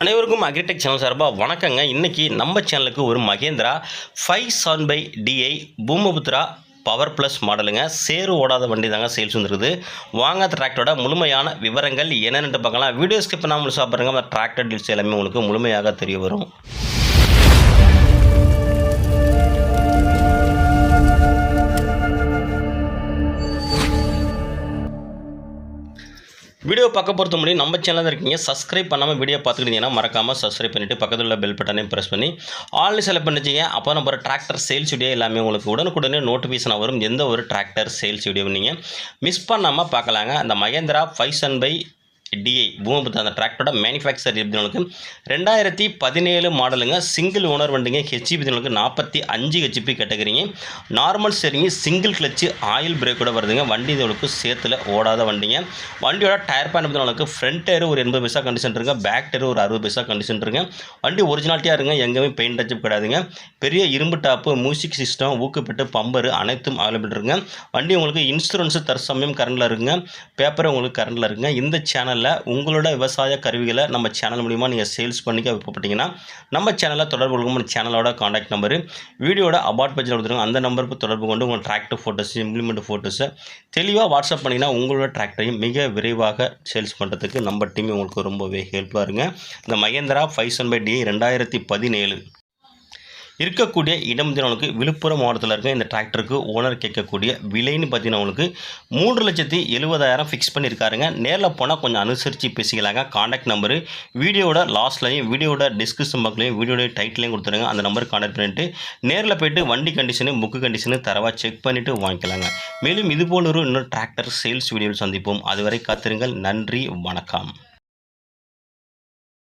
அனைவருக்கும் agritech channel சார்பாக வணக்கங்க. இன்றைக்கி நம்ம சேனலுக்கு ஒரு Mahindra five seven five DI Bhumiputra power plus மாடலுங்க சேரு ஓடாத வண்டி தாங்க சேல்ஸ் வந்துருக்குது வாங்க டிராக்டரோட முழுமையான விவரங்கள் என்னென்னு பார்க்கலாம். வீடியோ ஸ்கிப் பண்ணாமல் முழுசாக அந்த டிராக்டர் டீல்ஸ் எல்லாமே உங்களுக்கு முழுமையாக தெரிய வரும். வீடியோ பார்க்க பொறுத்த முடியும் நம்ம சேனலில் இருக்கீங்க. சப்ஸ்கிரைப் பண்ணாமல் வீடியோ பார்த்துக்கிட்டீங்கன்னா மறக்காமல் சப்ஸ்கிரைப் பண்ணிவிட்டு பக்கத்தில் உள்ள பெல் பட்டனையும் ப்ரெஸ் பண்ணி ஆல்ரெடி செலக்ட் பண்ணிச்சிங்க அப்போ நம்ம டிராக்டர் சேல்ஸ் வீடியோ எல்லாமே உங்களுக்கு உடனுக்குடனே நோட்டிஃபிகேஷன் வரும். எந்த ஒரு டிராக்டர் சேல்ஸ் வீடியோ நீங்கள் மிஸ் பண்ணாமல் பார்க்கலாங்க. அந்த Mahindra five seven five DI Bhumiputra அந்த டிராக்டரோட மேனுஃபேக்சர் எப்படிங்களுக்கு ரெண்டாயிரத்தி பதினேழு மாடலுங்க சிங்கிள் ஓனர் வண்டிங்க ஹெச்பி நாற்பத்தி அஞ்சு ஹெச்பி கேட்டகரிங்க. நார்மல் சரிங்க சிங்கிள் கிளச்சு ஆயில் பிரேக்கோட வருதுங்க. வண்டி உங்களுக்கு சேத்துல ஓடாத வண்டிங்க. வண்டியோட டயர் பேன் உங்களுக்கு ஃப்ரண்ட் டயர் ஒரு எண்பது பைசா கண்டிஷன் இருங்க பேக் டயர் ஒரு அறுபது பைசா கண்டிஷன் இருங்க வண்டி ஒரிஜினாலிட்டியாக இருங்க எங்கேயுமே பெயிண்ட் டச்சப் கிடையாதுங்க பெரிய இரும்பு டாப்பு மியூசிக் சிஸ்டம் ஊக்குப்பட்டு பம்பரு அனைத்தும் அவைலபிள் இருக்குங்க. வண்டி உங்களுக்கு இன்சூரன்ஸு தற்சமயம் கரண்டில் இருக்குங்க. பேப்பர் உங்களுக்கு கரண்டில் இருக்குங்க. இந்த சேனலில் உங்களோட விவசாய கருவிகளை நம்ம சேனல் மூலிமா நீங்கள் சேல்ஸ் பண்ணிக்க விருப்பப்பட்டீங்கன்னா நம்ம சேனலில் தொடர்பு கொள்ளும் சேனலோட காண்டாக்ட் நம்பரு வீடியோட அபார்ட் பேஜில் கொடுத்துருங்க. அந்த நம்பருக்கு தொடர்பு கொண்டு உங்கள் டிராக்டர் ஃபோட்டோஸ் இம்ப்ளிமெண்ட் ஃபோட்டோஸை தெளிவாக வாட்ஸ்அப் பண்ணிங்கன்னா உங்களோட டிராக்டரையும் மிக விரைவாக சேல்ஸ் பண்ணுறதுக்கு நம்ம டீம் உங்களுக்கு ரொம்பவே ஹெல்ப்ஃபுல்லாக இருங்க இந்த Mahindra five seven five D ரெண்டாயிரத்தி பதினேழு. இருக்கக்கூடிய இடம் வந்து விழுப்புரம் மாவட்டத்தில் இருக்க இந்த டிராக்டருக்கு ஓனர் கேட்கக்கூடிய விலைன்னு பார்த்தீங்கன்னா அவங்களுக்கு மூன்று லட்சத்தி எழுபதாயிரம் ஃபிக்ஸ் பண்ணியிருக்காருங்க. நேரில் போனால் கொஞ்சம் அனுசரித்து பேசிக்கலாங்க. காண்டாக்ட் நம்பரு வீடியோட லாஸ்ட்லையும் வீடியோட டிஸ்கிரிப்ஷன் பாக்ஸ்லையும் வீடியோட டைட்டிலையும் கொடுத்துருங்க. அந்த நம்பருக்கு காண்டாக்ட் பண்ணிட்டு நேரில் போயிட்டு வண்டி கண்டிஷனு புக்கு கண்டிஷனு தரவாக செக் பண்ணிவிட்டு வாங்கிக்கலாங்க. மேலும் இதுபோல் ஒரு இன்னொரு டிராக்டர் சேல்ஸ் வீடியோவில் சந்திப்போம். அதுவரை காத்திருங்கள். நன்றி வணக்கம்.